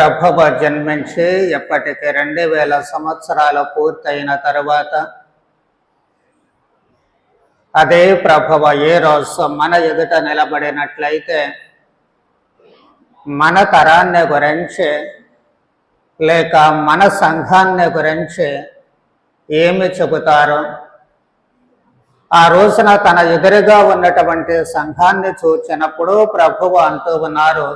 ప్రభవ జన్మించి ఎప్పటికి రెండు వేల సంవత్సరాలు పూర్తయిన తరువాత అదే ప్రభవ ఏ రోజు మన ఎదుట నిలబడినట్లయితే మన తరాన్ని గురించి లేక మన సంఘాన్ని గురించి ఏమి చెబుతారు? ఆ రోజున తన ఎదురుగా ఉన్నటువంటి సంఘాన్ని చూచినప్పుడు ప్రభువు అంటూ ఉన్నారు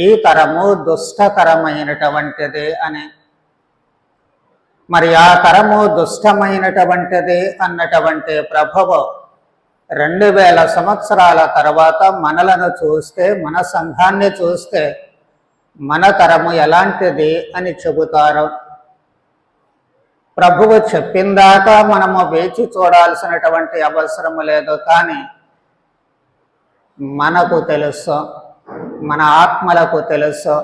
ఈ తరము దుష్టతరమైనటువంటిది అని. మరి ఆ తరము దుష్టమైనటువంటిది అన్నటువంటి ప్రభువు రెండు వేల సంవత్సరాల తర్వాత మనలను చూస్తే మన సంఘాన్ని చూస్తే మన తరము ఎలాంటిది అని చెబుతారు. ప్రభువు చెప్పిందాకా మనము వేచి చూడాల్సినటువంటి అవసరం లేదు కానీ మనకు తెలుసు. మన ఆత్మలకు తెలుసు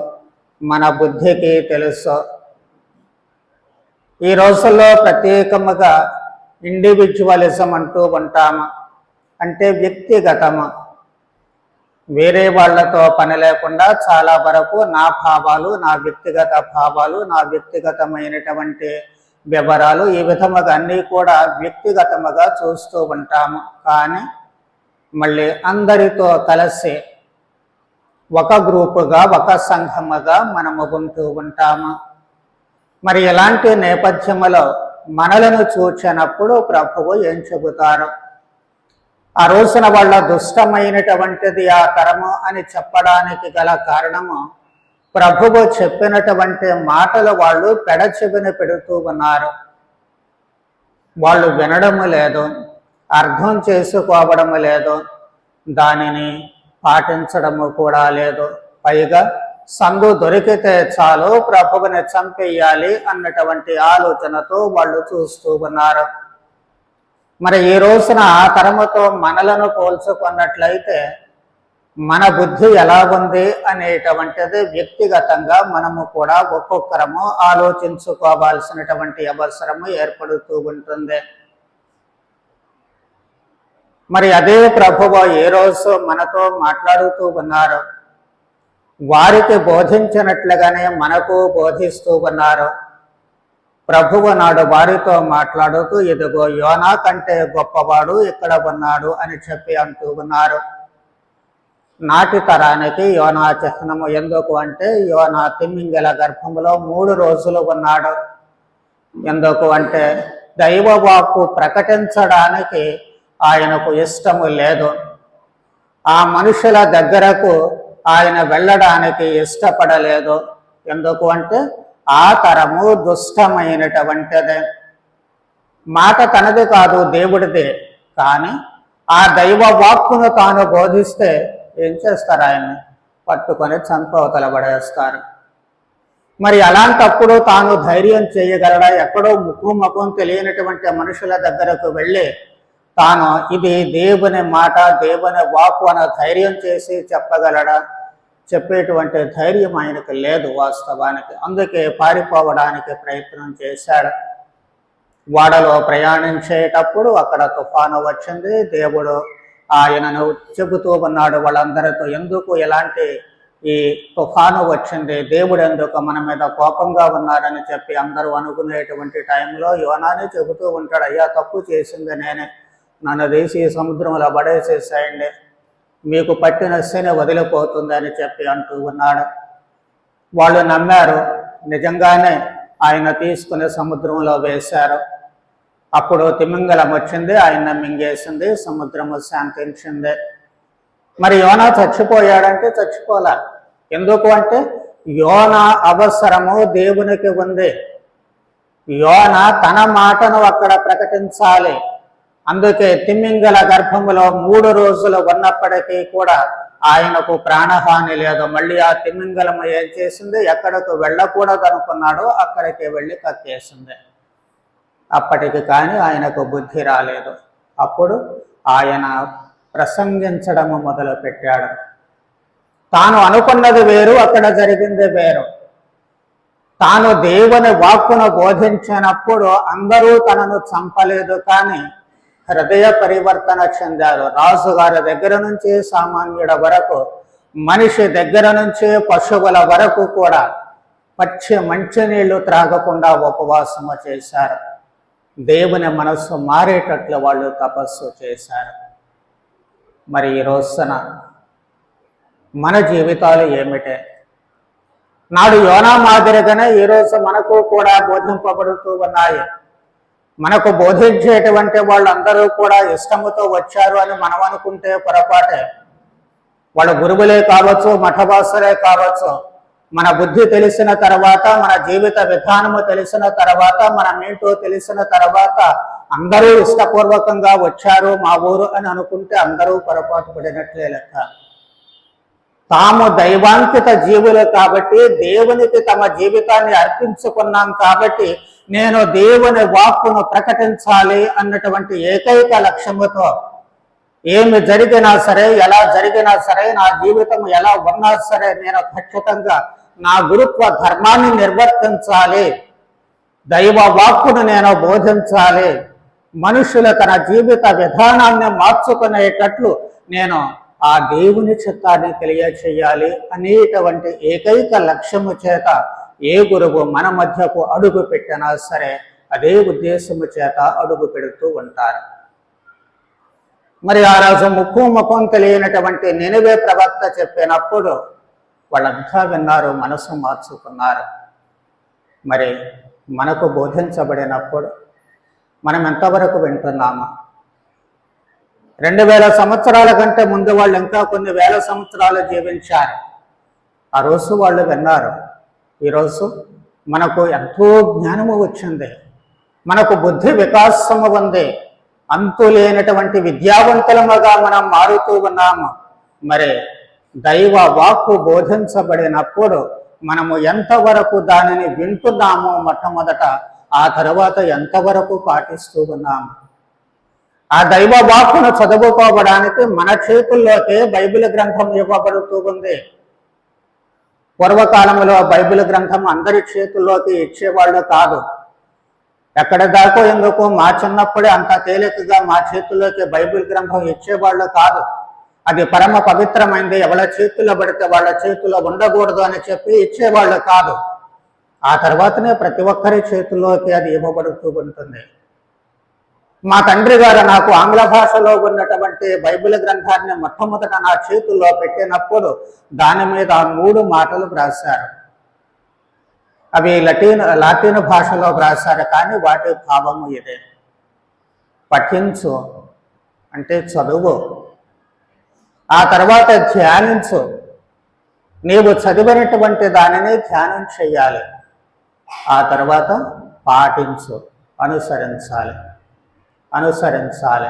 మన బుద్ధికి తెలుసు. ఈ రోజుల్లో ప్రత్యేకముగా ఇండివిజువలిజం అంటూ ఉంటాము. అంటే వ్యక్తిగతము. వేరే వాళ్ళతో పని లేకుండా చాలా వరకు నా భావాలు నా వ్యక్తిగత భావాలు నా వ్యక్తిగతమైనటువంటి వివరాలు ఈ విధముగా అన్నీ కూడా వ్యక్తిగతముగా చూస్తూ ఉంటాము. కానీ మళ్ళీ అందరితో కలిసి ఒక గ్రూపుగా ఒక సంఘముగా మనము ఉంటూ ఉంటాము. మరి ఇలాంటి నేపథ్యములో మనలను చూచినప్పుడు ప్రభువు ఏం చెబుతారు? ఆ రోజున వాళ్ళ దుష్టమైనటువంటిది ఆ తరము అని చెప్పడానికి గల కారణము ప్రభువు చెప్పినటువంటి మాటలు వాళ్ళు పెడచెవిన పెడుతూ ఉన్నారు. వాళ్ళు వినడము లేదు అర్థం చేసుకోవడము లేదు. దానిని పాటించడము కూడా లేదు. పైగా సందు దొరికితే చాలు ప్రభువుని చంపేయాలి అన్నటువంటి ఆలోచనతో వాళ్ళు చూస్తూ ఉన్నారు. మరి ఈ రోజున ఆ తరముతో మనలను పోల్చుకున్నట్లయితే మన బుద్ధి ఎలా ఉంది అనేటువంటిది వ్యక్తిగతంగా మనము కూడా ఒక్కొక్కరము ఆలోచించుకోవాల్సినటువంటి అవసరము ఏర్పడుతూ ఉంటుంది. మరి అదే ప్రభువు ఏ రోజు మనతో మాట్లాడుతూ ఉన్నారు? వారికి బోధించినట్లుగానే మనకు బోధిస్తూ ఉన్నారు? ప్రభువు నాడు వారితో మాట్లాడుతూ ఇదిగో యోనా కంటే గొప్పవాడు ఇక్కడ ఉన్నాడు అని చెప్పి అంటూ ఉన్నారు. నాటి తరానికి యోనా చిహ్నము ఎందుకు అంటే యోనా తిమ్మింగల గర్భములో మూడు రోజులు ఉన్నాడు. ఎందుకు అంటే దైవవాక్కు ప్రకటించడానికి ఆయనకు ఇష్టము లేదు. ఆ మనుషుల దగ్గరకు ఆయన వెళ్ళడానికి ఇష్టపడలేదు. ఎందుకు అంటే ఆ తరము దుష్టమైనటువంటిదే. మాట తనది కాదు దేవుడిదే. కానీ ఆ దైవ వాక్కును తాను బోధిస్తే ఏం చేస్తారు ఆయన్ని? పట్టుకొని చంపవతల పడేస్తారు. మరి అలాంటప్పుడు తాను ధైర్యం చేయగలడా? ఎక్కడో ముక్కు ముఖం తెలియనటువంటి మనుషుల దగ్గరకు వెళ్ళి తాను ఇది దేవుని మాట దేవుని వాక్కు అన్న ధైర్యం చేసి చెప్పగలడా? చెప్పేటువంటి ధైర్యం ఆయనకు లేదు వాస్తవానికి. అందుకే పారిపోవడానికి ప్రయత్నం చేశాడు. వాడలో ప్రయాణించేటప్పుడు అక్కడ తుఫాను వచ్చింది. దేవుడు ఆయనను చెబుతూ ఉన్నాడు వాళ్ళందరితో ఎందుకు ఎలాంటి ఈ తుఫాను వచ్చింది? దేవుడు ఎందుకు మన మీద కోపంగా ఉన్నారని చెప్పి అందరూ అనుకునేటువంటి టైంలో యోనాని చెబుతూ ఉంటాడు అయ్యా తప్పు చేసింది నేనే. నన్ను తీసి సముద్రంలో పడేసేసాయండి. మీకు పట్టిన శని వదిలిపోతుందని చెప్పి అంటూ ఉన్నాడు. వాళ్ళు నమ్మారు. నిజంగానే ఆయన తీసుకుని సముద్రంలో వేశారు. అప్పుడు తిమింగలం వచ్చింది. ఆయన మింగేసింది. సముద్రము శాంతించింది. మరి యోనా చచ్చిపోయాడంటే చచ్చిపోలే. ఎందుకు అంటే యోన అవసరము దేవునికి ఉంది. యోన తన మాటను అక్కడ ప్రకటించాలి. అందుకే తిమ్మింగల గర్భములో మూడు రోజులు ఉన్నప్పటికీ కూడా ఆయనకు ప్రాణహాని లేదు. మళ్ళీ ఆ తిమ్మింగలము ఏం చేసింది? ఎక్కడకు వెళ్ళకూడదు అనుకున్నాడో అక్కడికి వెళ్ళి కక్కేసింది. అప్పటికి కానీ ఆయనకు బుద్ధి రాలేదు. అప్పుడు ఆయన ప్రసంగించడము మొదలు పెట్టాడు తాను అనుకున్నది వేరు అక్కడ జరిగింది వేరు. తాను దేవుని వాక్కును బోధించినప్పుడు అందరూ తనను చంపలేదు కానీ హృదయ పరివర్తన చెందారు. రాజుగారి దగ్గర నుంచి సామాన్యుడ వరకు మనిషి దగ్గర నుంచి పశువుల వరకు కూడా పచ్చి మంచినీళ్ళు త్రాగకుండా ఉపవాసము చేశారు. దేవుని మనస్సు మారేటట్లు వాళ్ళు తపస్సు చేశారు. మరి ఈ రోజున మన జీవితాలు ఏమిటే? నాడు యోనా మాదిరిగానే ఈరోజు మనకు కూడా బోధింపబడుతూ ఉన్నాయి. మనకు బోధించేటువంటి వాళ్ళందరూ కూడా ఇష్టముతో వచ్చారు అని మనం అనుకుంటే పొరపాటే. వాళ్ళ గురువులే కావచ్చు మఠవాసులే కావచ్చు మన బుద్ధి తెలిసిన తర్వాత మన జీవిత విధానము తెలిసిన తర్వాత మనమేంటో తెలిసిన తర్వాత అందరూ ఇష్టపూర్వకంగా వచ్చారు మా ఊరు అని అనుకుంటే అందరూ పొరపాటు పడినట్లే లెక్క. తాము దైవాంకిత జీవులు కాబట్టి దేవునికి తమ జీవితాన్ని అర్పించుకున్నాం కాబట్టి నేను దేవుని వాక్కును ప్రకటించాలి అన్నటువంటి ఏకైక లక్ష్యముతో ఏమి జరిగినా సరే ఎలా జరిగినా సరే నా జీవితం ఎలా ఉన్నా సరే నేను ఖచ్చితంగా నా గురుత్వ ధర్మాన్ని నిర్వర్తించాలి. దైవ వాక్కును నేను బోధించాలి. మనుషుల తన జీవిత విధానాన్ని మార్చుకునేటట్లు నేను ఆ దేవుని చిత్తాన్ని తెలియచేయాలి అనేటువంటి ఏకైక లక్ష్యము చేత ఏ గురువు మన మధ్యకు అడుగు పెట్టినా సరే అదే ఉద్దేశము చేత అడుగు పెడుతూ ఉంటారు. మరి ఆ రోజు ముక్కు ముఖం తెలియనటువంటి నినివే ప్రవక్త చెప్పినప్పుడు వాళ్ళంతా విన్నారు మనసు మార్చుకున్నారు. మరి మనకు బోధించబడినప్పుడు మనం ఎంతవరకు వింటున్నామా? రెండు వేల సంవత్సరాల కంటే ముందు వాళ్ళు ఇంకా కొన్ని వేల సంవత్సరాలు జీవించారు. ఆ రోజు వాళ్ళు విన్నారు ఈరోజు మనకు ఎంతో జ్ఞానము వచ్చింది. మనకు బుద్ధి వికాసము ఉంది. అంతు లేనటువంటి విద్యావంతులముగా మనం మారుతూ ఉన్నాము. మరి దైవ వాక్కు బోధించబడినప్పుడు మనము ఎంతవరకు దానిని వింటున్నామో మొట్టమొదట ఆ తర్వాత ఎంతవరకు పాటిస్తూ ఉన్నాము. ఆ దైవ వాక్కును చదువుకోవడానికి మన చేతుల్లోకే బైబిల్ గ్రంథం ఇవ్వబడుతూ ఉంది. పూర్వకాలంలో బైబిల్ గ్రంథం అందరి చేతుల్లోకి ఇచ్చేవాళ్ళు కాదు. ఎక్కడ దాకో ఎందుకు మా చిన్నప్పుడే అంత తేలికగా మా చేతుల్లోకి బైబిల్ గ్రంథం ఇచ్చేవాళ్ళు కాదు. అది పరమ పవిత్రమైంది. ఎవరి చేతుల్లో పడితే వాళ్ళ చేతుల్లో ఉండకూడదు అని చెప్పి ఇచ్చేవాళ్ళు కాదు. ఆ తర్వాతనే ప్రతి ఒక్కరి చేతుల్లోకి అది ఇవ్వబడుతూ ఉంటుంది. మా తండ్రి గారు నాకు ఆంగ్ల భాషలో ఉన్నటువంటి బైబిల్ గ్రంథాన్ని మొట్టమొదట నా చేతుల్లో పెట్టినప్పుడు దాని మీద మూడు మాటలు వ్రాశారు. అవి లటిన్ లాటిన్ భాషలో వ్రాశారు కానీ వాటి భావము ఇదే. పఠించు అంటే చదువు. ఆ తర్వాత ధ్యానించు. నీవు చదివినటువంటి దానిని ధ్యానం చేయాలి. ఆ తర్వాత పాటించు అనుసరించాలి. అనుసరించాలి.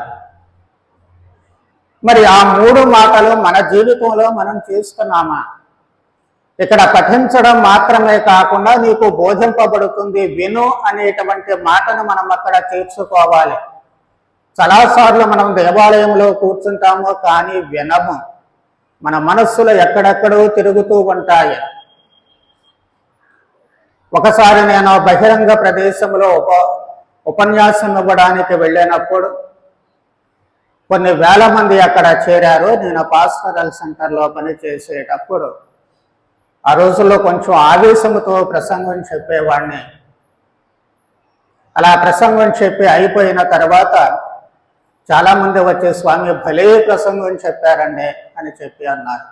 మరి ఆ మూడు మాటలు మన జీవితంలో మనం చేస్తున్నామా? ఇక్కడ పఠించడం మాత్రమే కాకుండా నీకు బోధింపబడుతుంది విను అనేటువంటి మాటను మనం అక్కడ చేర్చుకోవాలి. చాలాసార్లు మనం దేవాలయంలో కూర్చుంటాము కానీ వినము. మన మనస్సులు ఎక్కడెక్కడో తిరుగుతూ ఉంటాయి. ఒకసారి నేను బహిరంగ ప్రదేశంలో ఉప ఉపన్యాసం ఇవ్వడానికి వెళ్ళినప్పుడు కొన్ని వేల మంది అక్కడ చేరారు. నేను పాస్టరల్ సెంటర్లో పనిచేసేటప్పుడు ఆ రోజుల్లో కొంచెం ఆవేశంతో ప్రసంగం చెప్పేవాడిని. అలా ప్రసంగం చెప్పి అయిపోయిన తర్వాత చాలామంది వచ్చే స్వామి భలే ప్రసంగం చెప్పారండి అని చెప్పి అన్నారు.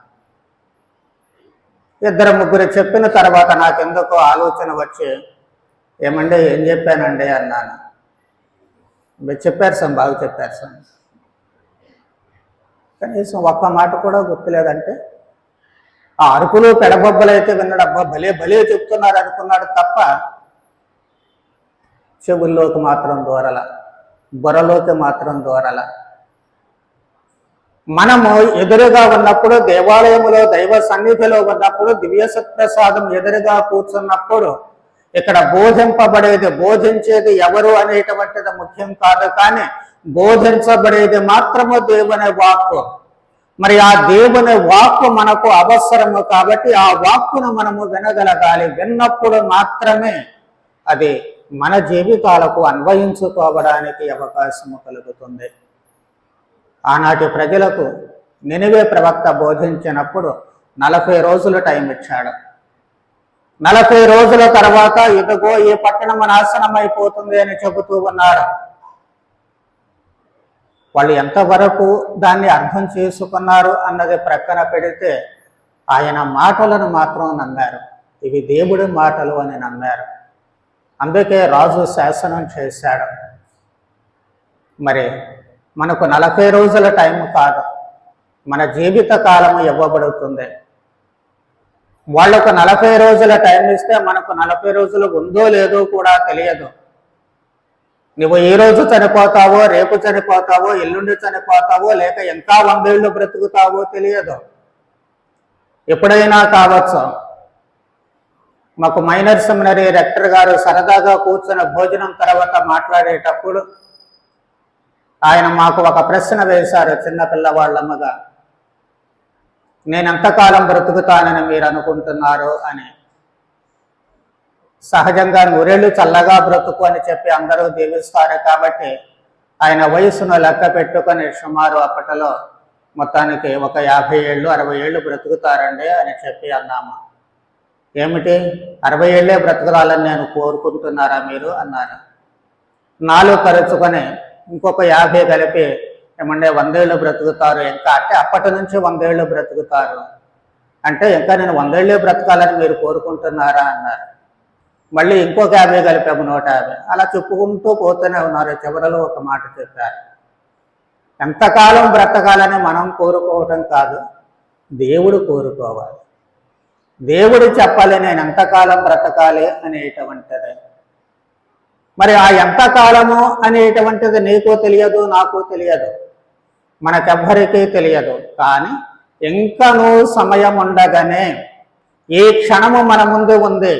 ఇద్దరు ముగ్గురు చెప్పిన తర్వాత నాకెందుకో ఆలోచన వచ్చి ఏమండి ఏం చెప్పానండి? అన్నాను. చెప్పారు సార్ బాగా చెప్పారు సార్. కనీసం ఒక్క మాట కూడా గుర్తులేదంటే ఆ అరుకులు పెడబొబ్బలు అయితే విన్నాడు అబ్బా భలే భలే చెప్తున్నారు అనుకున్నాడు తప్ప చెవుల్లోకి మాత్రం దూరల బుర్రలోకి మాత్రం దూరల. మనము ఎదురుగా ఉన్నప్పుడు దేవాలయములో దైవ సన్నిధిలో ఉన్నప్పుడు దివ్య సత్ప్రసాదం ఎదురుగా కూర్చున్నప్పుడు ఇక్కడ బోధింపబడేది బోధించేది ఎవరు అనేటువంటిది ముఖ్యం కాదు కానీ బోధించబడేది మాత్రము దేవుని వాక్కు. మరి ఆ దేవుని వాక్కు మనకు అవసరము కాబట్టి ఆ వాక్కును మనము వినగలగాలి. విన్నప్పుడు మాత్రమే అది మన జీవితాలకు అన్వయించుకోవడానికి అవకాశము కలుగుతుంది. ఆనాటి ప్రజలకు నినివే ప్రవక్త బోధించినప్పుడు నలభై రోజులు టైం ఇచ్చాడు. నలభై రోజుల తర్వాత ఇదిగో ఈ పట్టణం నాశనం అయిపోతుంది అని చెబుతూ ఉన్నారు. వాళ్ళు ఎంతవరకు దాన్ని అర్థం చేసుకున్నారు అన్నది ప్రక్కన పెడితే ఆయన మాటలను మాత్రం నమ్మారు. ఇవి దేవుడి మాటలు అని నమ్మారు. అందుకే రాజు శాసనం చేశాడు. మరి మనకు నలభై రోజుల టైం కాదు. మన జీవిత కాలం ఇవ్వబడుతుంది. వాళ్ళకు నలభై రోజుల టైం ఇస్తే మనకు నలభై రోజులు ఉందో లేదో కూడా తెలియదు. నువ్వు ఈ రోజు చనిపోతావో రేపు చనిపోతావో ఎల్లుండి చనిపోతావో లేక ఇంకా వందేళ్ళు బ్రతుకుతావో తెలియదు. ఎప్పుడైనా కావచ్చు. మాకు మైనర్ సెమినరీ రెక్టర్ గారు సరదాగా కూర్చున్న భోజనం తర్వాత మాట్లాడేటప్పుడు ఆయన మాకు ఒక ప్రశ్న వేశారు చిన్న పిల్లవాళ్ళమ్మగా. నేను ఎంతకాలం బ్రతుకుతానని మీరు అనుకుంటున్నారు అని. సహజంగా నూరేళ్ళు చల్లగా బ్రతుకు అని చెప్పి అందరూ దీవిస్తారు కాబట్టి ఆయన వయసును లెక్క పెట్టుకొని సుమారు అప్పటిలో మొత్తానికి ఒక యాభై ఏళ్ళు అరవై ఏళ్ళు బ్రతుకుతారండి అని చెప్పి అన్నాము. ఏమిటి? అరవై ఏళ్ళే బ్రతకాలని నేను కోరుకుంటున్నారా మీరు? అన్నారు. నాలుగు తరుచుకొని ఇంకొక యాభై కలిపి ఏమంటే వందేళ్ళు బ్రతుకుతారు ఇంకా అంటే అప్పటి నుంచి వందేళ్ళు బ్రతుకుతారు. అంటే ఇంకా నేను వందేళ్ళే బ్రతకాలని మీరు కోరుకుంటున్నారా అన్నారు. మళ్ళీ ఇంకొక యాభై కలిపాము నూట యాభై. అలా చెప్పుకుంటూ పోతూనే ఉన్నారు. చివరలో ఒక మాట చెప్పారు. ఎంతకాలం బ్రతకాలని మనం కోరుకోవటం కాదు దేవుడు కోరుకోవాలి. దేవుడు చెప్పాలి నేను ఎంతకాలం బ్రతకాలి అనేటువంటిది. మరి ఆ ఎంతకాలము అనేటువంటిది నీకు తెలియదు నాకు తెలియదు. మనకెవ్వరికీ తెలియదు. కానీ ఇంకనూ సమయం ఉండగానే ఈ క్షణము మన ముందు ఉంది.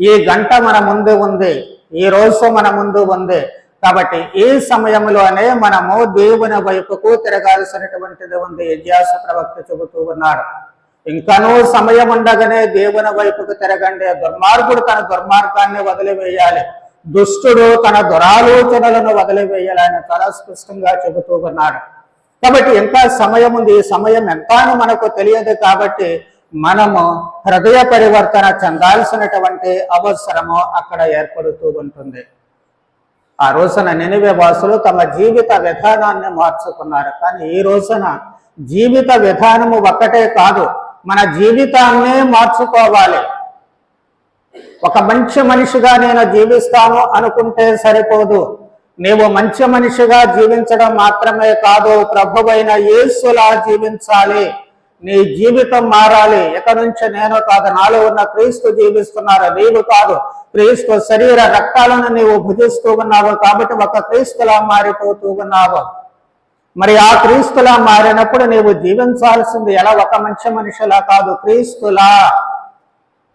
ఈ గంట మన ముందు ఉంది. ఈ రోజు మన ముందు ఉంది. కాబట్టి ఈ సమయంలోనే మనము దేవుని వైపుకు తిరగాల్సినటువంటిది ఉంది. యజ్ఞాస ప్రవక్త చెబుతూ ఉన్నాడు. ఇంకనూ సమయం ఉండగానే దేవుని వైపుకు తిరగండి. దుర్మార్గుడు తన దుర్మార్గాన్ని వదిలివేయాలి. దుష్టుడు తన దురాలోచనలను వదిలివేయాలని చాలా స్పష్టంగా చెబుతూ ఉన్నాడు. కాబట్టి ఇంకా సమయం ఉంది? ఈ సమయం ఎంత అని మనకు తెలియదు కాబట్టి మనము హృదయ పరివర్తన చెందాల్సినటువంటి అవసరము అక్కడ ఏర్పడుతూ ఉంటుంది. ఆ రోజున నినివే వాసులు తమ జీవిత విధానాన్ని మార్చుకున్నారు. కానీ ఈ రోజున జీవిత విధానము ఒక్కటే కాదు మన జీవితాన్నే మార్చుకోవాలి. ఒక మంచి మనిషిగా నేను జీవిస్తాను అనుకుంటే సరిపోదు. నీవు మంచి మనిషిగా జీవించడం మాత్రమే కాదు ప్రభువైన యేసులా జీవించాలి. నీ జీవితం మారాలి. ఇక నుంచి నేను కాదు నాలో ఉన్న క్రీస్తు జీవిస్తున్నారు. నీవు కాదు క్రీస్తు శరీర రక్తాలను నీవు భుజిస్తూ ఉన్నావు కాబట్టి ఒక క్రీస్తులా మారిపోతూ ఉన్నావు. మరి ఆ క్రీస్తులా మారినప్పుడు నీవు జీవించాల్సింది ఎలా? ఒక మంచి మనిషిలా కాదు క్రీస్తులా.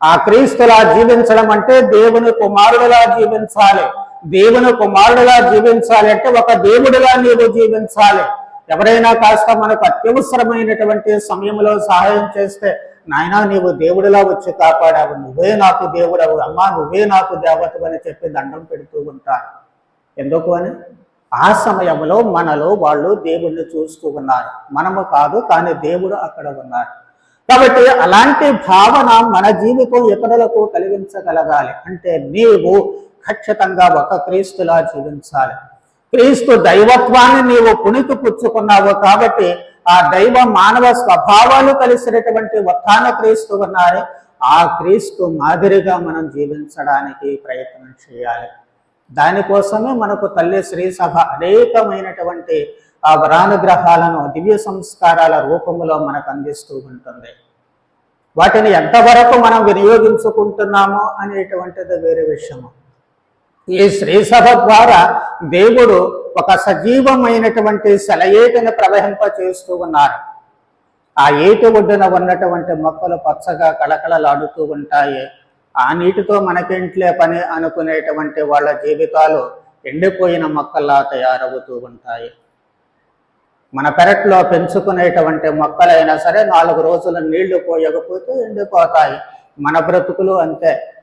ఆ క్రీస్తులా జీవించడం అంటే దేవుని కుమారుడులా జీవించాలి. దేవుని కుమారుడుగా జీవించాలి అంటే ఒక దేవుడిగా నీవు జీవించాలి. ఎవరైనా కాస్త మనకు అత్యవసరమైనటువంటి సమయంలో సహాయం చేస్తే నాయనా నీవు దేవుడిలా వచ్చి కాపాడావు. నువ్వే నాకు దేవుడవు. అమ్మా నువ్వే నాకు దేవతవు అని చెప్పి దండం పెడుతూ ఉంటారు. ఎందుకు అని? ఆ సమయంలో మనలో వాళ్ళు దేవుణ్ణి చూస్తూ ఉన్నారు. మనము కాదు కానీ దేవుడు అక్కడ ఉన్నారు. కాబట్టి అలాంటి భావన మన జీవితం ఇతరులకు కలిగించగలగాలి. అంటే నీవు ఖచ్చితంగా ఒక క్రీస్తులా జీవించాలి. క్రీస్తు దైవత్వాన్ని నీవు పుణికి పుచ్చుకున్నావు కాబట్టి ఆ దైవ మానవ స్వభావాలు కలిసినటువంటి ఉత్థాన క్రీస్తు ఉన్నారే. ఆ క్రీస్తు మాదిరిగా మనం జీవించడానికి ప్రయత్నం చేయాలి. దానికోసమే మనకు తల్లి శ్రీ సభ అనేకమైనటువంటి ఆ వరానుగ్రహాలను దివ్య సంస్కారాల రూపంలో మనకు అందిస్తూ ఉంటుంది. వాటిని ఎంతవరకు మనం వినియోగించుకుంటున్నామో అనేటువంటిది వేరే విషయము. ఈ శ్రీసభ ద్వారా దేవుడు ఒక సజీవమైనటువంటి సెలయేటిని ప్రవహింప చేస్తూ ఉన్నారు. ఆ ఏటి ఒడ్డున ఉన్నటువంటి మొక్కలు పచ్చగా కళకళలాడుతూ ఉంటాయి. ఆ నీటితో మనకేంట్లే పని అనుకునేటువంటి వాళ్ళ జీవితాలు ఎండిపోయిన మొక్కల్లా తయారవుతూ ఉంటాయి. మన పెరట్లో పెంచుకునేటువంటి మొక్కలైనా సరే నాలుగు రోజులు నీళ్ళు పోయకపోతే ఎండిపోతాయి. మన బ్రతుకులు అంతే.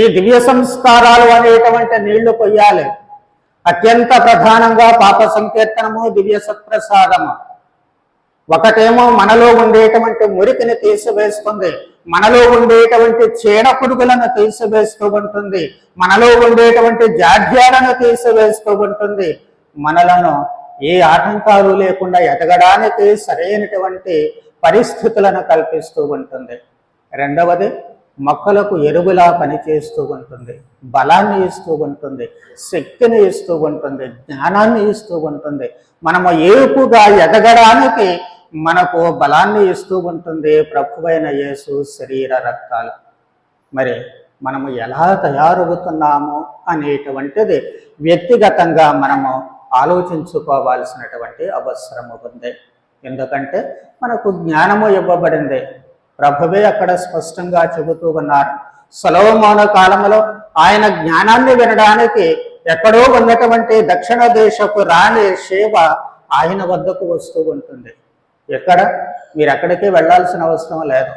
ఈ దివ్య సంస్కారాలు అనేటువంటి నీళ్ళు పొయ్యాలి అత్యంత ప్రధానంగా పాప సంకీర్తనము దివ్య సత్ప్రసాదము. ఒకటేమో మనలో ఉండేటువంటి మురికిని తీసివేస్తుంది. మనలో ఉండేటువంటి చీడ పురుగులను తీసివేస్తూ ఉంటుంది. మనలో ఉండేటువంటి జాడ్యాలను తీసివేస్తూ ఉంటుంది. మనలను ఏ ఆటంకాలు లేకుండా ఎదగడానికి సరైనటువంటి పరిస్థితులను కల్పిస్తూ ఉంటుంది. రెండవది మొక్కలకు ఎరువులా పనిచేస్తూ ఉంటుంది. బలాన్ని ఇస్తూ ఉంటుంది. శక్తిని ఇస్తూ ఉంటుంది. జ్ఞానాన్ని ఇస్తూ ఉంటుంది. మనము ఏపుగా ఎదగడానికి మనకు బలాన్ని ఇస్తూ ఉంటుంది. ప్రభువైన యేసు శరీర రక్తాలు. మరి మనము ఎలా తయారవుతున్నాము అనేటువంటిది వ్యక్తిగతంగా మనము ఆలోచించుకోవాల్సినటువంటి అవసరము ఉంది. ఎందుకంటే మనకు జ్ఞానము ఇవ్వబడింది. ప్రభువే అక్కడ స్పష్టంగా చెబుతూ ఉన్నారు. సొలవమాన కాలంలో ఆయన జ్ఞానాన్ని వినడానికి ఎక్కడో ఉన్నటువంటి దక్షిణ దేశపు రాణి సేవ ఆయన వద్దకు వస్తూ ఉంటుంది. ఎక్కడ? మీరు ఎక్కడికి వెళ్ళాల్సిన అవసరం లేదు.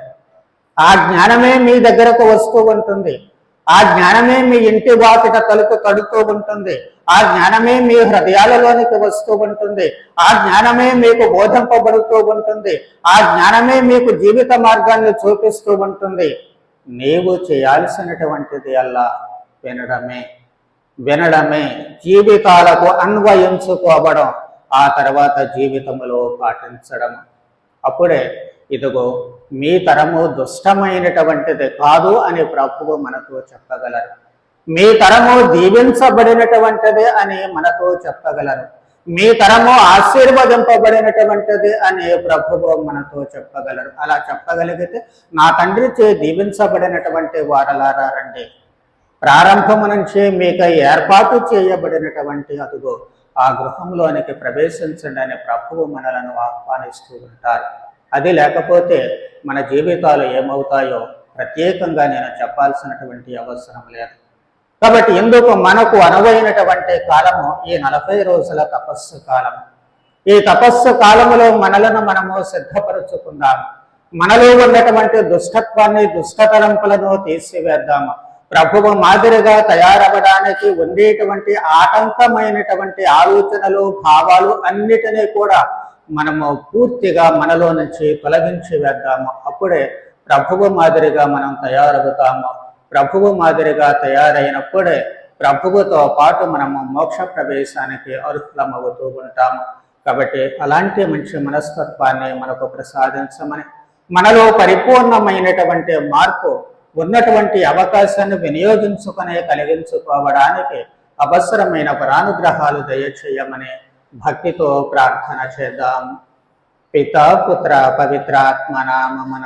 ఆ జ్ఞానమే మీ దగ్గరకు వస్తూ ఉంటుంది. ఆ జ్ఞానమే మీ ఇంటి వాకిట తలుపు తడుతూ ఉంటుంది. ఆ జ్ఞానమే మీ హృదయాలలోనికి వస్తూ ఉంటుంది. ఆ జ్ఞానమే మీకు బోధింపబడుతూ ఉంటుంది. ఆ జ్ఞానమే మీకు జీవిత మార్గాన్ని చూపిస్తూ ఉంటుంది. నీవు చేయాల్సినటువంటిది అల్లా వినడమే. వినడమే. జీవితాలకు అన్వయించుకోవడం ఆ తర్వాత జీవితంలో పాటించడం. అప్పుడే ఇదిగో మీ తరము దుష్టమైనటువంటిది కాదు అని ప్రభువు మనతో చెప్పగలరు. మీ తరము దీవించబడినటువంటిది అని మనతో చెప్పగలరు. మీ తరము ఆశీర్వదింపబడినటువంటిది అని ప్రభువు మనతో చెప్పగలరు. అలా చెప్పగలిగితే నా తండ్రి చే దీవించబడినటువంటి వారలారా రండి. ప్రారంభము నుంచే మీకు ఏర్పాటు చేయబడినటువంటి అదుగో ఆ గృహంలోనికి ప్రవేశించండి అని ప్రభువు మనలను ఆహ్వానిస్తూ ఉంటారు. అది లేకపోతే మన జీవితాలు ఏమవుతాయో ప్రత్యేకంగా నేను చెప్పాల్సినటువంటి అవసరం లేదు. కాబట్టి ఎందుకు మనకు అనువైనటువంటి కాలము? ఈ నలభై రోజుల తపస్సు కాలము. ఈ తపస్సు కాలములో మనలను మనము సిద్ధపరుచుకుందాము. మనలో ఉన్నటువంటి దుష్టత్వాన్ని దుష్టతరంపులను తీసివేద్దాము. ప్రభువు మాదిరిగా తయారవ్వడానికి ఉండేటువంటి ఆటంకమైనటువంటి ఆలోచనలు భావాలు అన్నిటినీ కూడా మనము పూర్తిగా మనలో నుంచి తొలగించి వేద్దాము. అప్పుడే ప్రభువు మాదిరిగా మనం తయారవుతాము. ప్రభువు మాదిరిగా తయారైనప్పుడే ప్రభువుతో పాటు మనము మోక్ష ప్రవేశానికి అర్హులమవుతూ ఉంటాము. కాబట్టి అలాంటి మంచి మనస్తత్వాన్ని మనకు ప్రసాదించమని మనలో పరిపూర్ణమైనటువంటి మార్పు ఉన్నటువంటి అవకాశాన్ని వినియోగించుకునే కలిగించుకోవడానికి అవసరమైన పరానుగ్రహాలు దయచేయమని భక్తితో ప్రార్థన చేద్దాం. పితా పుత్ర పవిత్రాత్మ నామమున